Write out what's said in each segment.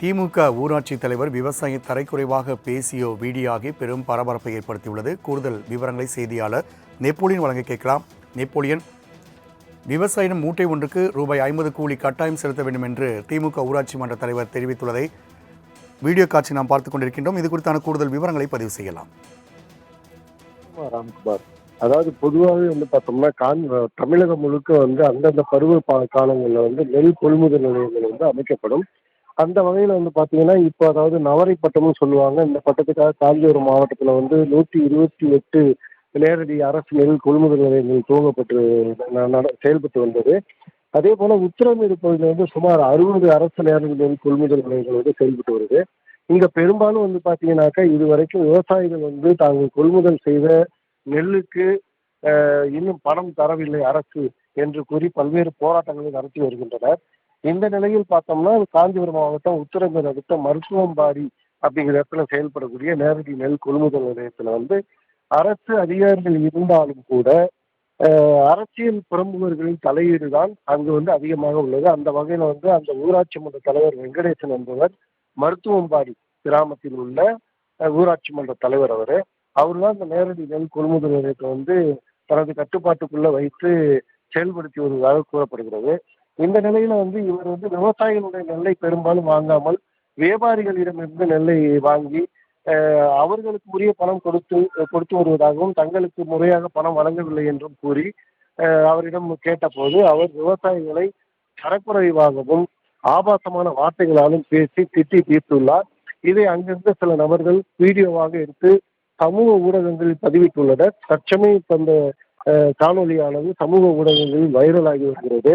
திமுக ஊராட்சி தலைவர் விவசாய தரைக்குறைவாக பேசிய வீடியோகி பெரும் பரபரப்பை ஏற்படுத்தியுள்ளது. கூடுதல் விவரங்களை செய்தியாளர் நெப்போலியன் வழங்க கேட்கலாம். நெப்போலியன் விவசாயிடம் மூட்டை ஒன்றுக்கு ரூபாய் ஐம்பது கூலி கட்டாயம் செலுத்த வேண்டும் என்று திமுக ஊராட்சி மன்ற தலைவர் தெரிவித்துள்ளதை வீடியோ காட்சி நாம் பார்த்துக் கொண்டிருக்கின்றோம். இது குறித்தான கூடுதல் விவரங்களை பதிவு செய்யலாம். ராம்குமார் அதாவது பொதுவாகவே வந்து பார்த்தோம்னா கான் தமிழகம் முழுக்க வந்து அந்தந்த பருவ காலங்களில் காலங்கள்ல வந்து நெல் கொள்முதல் நிலையங்கள் வந்து அமைக்கப்படும். அந்த வகையில் வந்து பார்த்தீங்கன்னா இப்போ அதாவது நவரை பட்டம்னு சொல்லுவாங்க. இந்த பட்டத்துக்காக காஞ்சிபுரம் மாவட்டத்தில் வந்து நூற்றி இருபத்தி எட்டு நேரடி அரசு நெல் கொள்முதல் நிலையங்கள் துவங்கப்பட்டு ந- நட- செயல்பட்டு வந்தது. அதே போல உத்திரமேடு பகுதியில் வந்து சுமார் அறுபது அரசு நேரடி நெல் கொள்முதல் நிலையங்கள் வந்து செயல்பட்டு வருது. இங்கே பெரும்பாலும் வந்து பார்த்தீங்கன்னாக்கா இது வரைக்கும் விவசாயிகள் வந்து தாங்கள் கொள்முதல் செய்த நெல்லுக்கு இன்னும் பணம் தரவில்லை அரசு என்று கூறி பல்வேறு போராட்டங்களை நடத்தி வருகின்றனர். இந்த நிலையில் பார்த்தோம்னா காஞ்சிபுரம் மாவட்டம் உத்தரமேடு அடுத்த மருத்துவம்பாடி அப்படிங்கிற இடத்துல செயல்படக்கூடிய நேரடி நெல் கொள்முதல் நிலையத்துல வந்து அரசு அதிகாரிகள் இருந்தாலும் கூட அரசியல் பிரமுகர்களின் தலையீடு தான் அங்கு வந்து அதிகமாக உள்ளது. அந்த வகையில வந்து அந்த ஊராட்சி மன்ற தலைவர் வெங்கடேசன் என்பவர் மருத்துவம்பாடி கிராமத்தில் உள்ள ஊராட்சி மன்ற தலைவர் அவர். அவர் தான் இந்த நேரடி நெல் கொள்முதல் நிலையத்தை வந்து தனது கட்டுப்பாட்டுக்குள்ள வைத்து செயல்படுத்தி வருவதாக கூறப்படுகிறது. இந்த நிலையில வந்து இவர் வந்து விவசாயிகளுடைய நெல்லை பெரும்பாலும் வாங்காமல் வியாபாரிகளிடமிருந்து நெல்லை வாங்கி அவர்களுக்கு உரிய பணம் கொடுத்து கொடுத்து வருவதாகவும் தங்களுக்கு முறையாக பணம் வழங்கவில்லை என்றும் கூறி அவரிடம் கேட்டபோது அவர் விவசாயிகளை தரக்குறைவாகவும் ஆபாசமான வார்த்தைகளாலும் பேசி திட்டி தீர்த்துள்ளார். இதை அங்கிருந்து சில நபர்கள் வீடியோவாக எடுத்து சமூக ஊடகங்களில் பதிவிட்டுள்ளனர். தற்சமயம் இப்ப அந்த காணொலியானது சமூக ஊடகங்களில் வைரலாகி வருகிறது.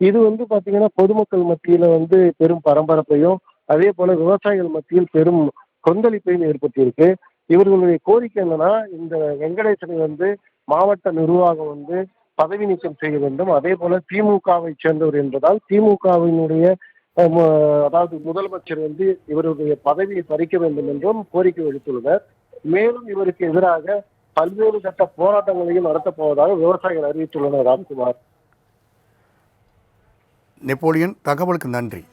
இது வந்து பார்த்தீங்கன்னா பொதுமக்கள் மத்தியில் வந்து பெரும் பரபரப்பையும் அதே போல் விவசாயிகள் மத்தியில் பெரும் கொந்தளிப்பையும் ஏற்படுத்தியிருக்கு. இவர்களுடைய கோரிக்கை என்னன்னா இந்த வெங்கடேசனை வந்து மாவட்ட நிர்வாகம் வந்து பதவி நீக்கம் செய்ய வேண்டும். அதே போல திமுகவை சேர்ந்தவர் என்பதால் திமுகவினுடைய அதாவது முதலமைச்சர் வந்து இவருடைய பதவியை பறிக்க வேண்டும் என்றும் கோரிக்கை விடுத்துள்ளனர். மேலும் இவருக்கு எதிராக பல்வேறு கட்ட போராட்டங்களையும் நடத்தப் போவதாக விவசாயிகள் அறிவித்துள்ளனர் ராம்குமார். நெப்போலியன் தகவலுக்கு நன்றி.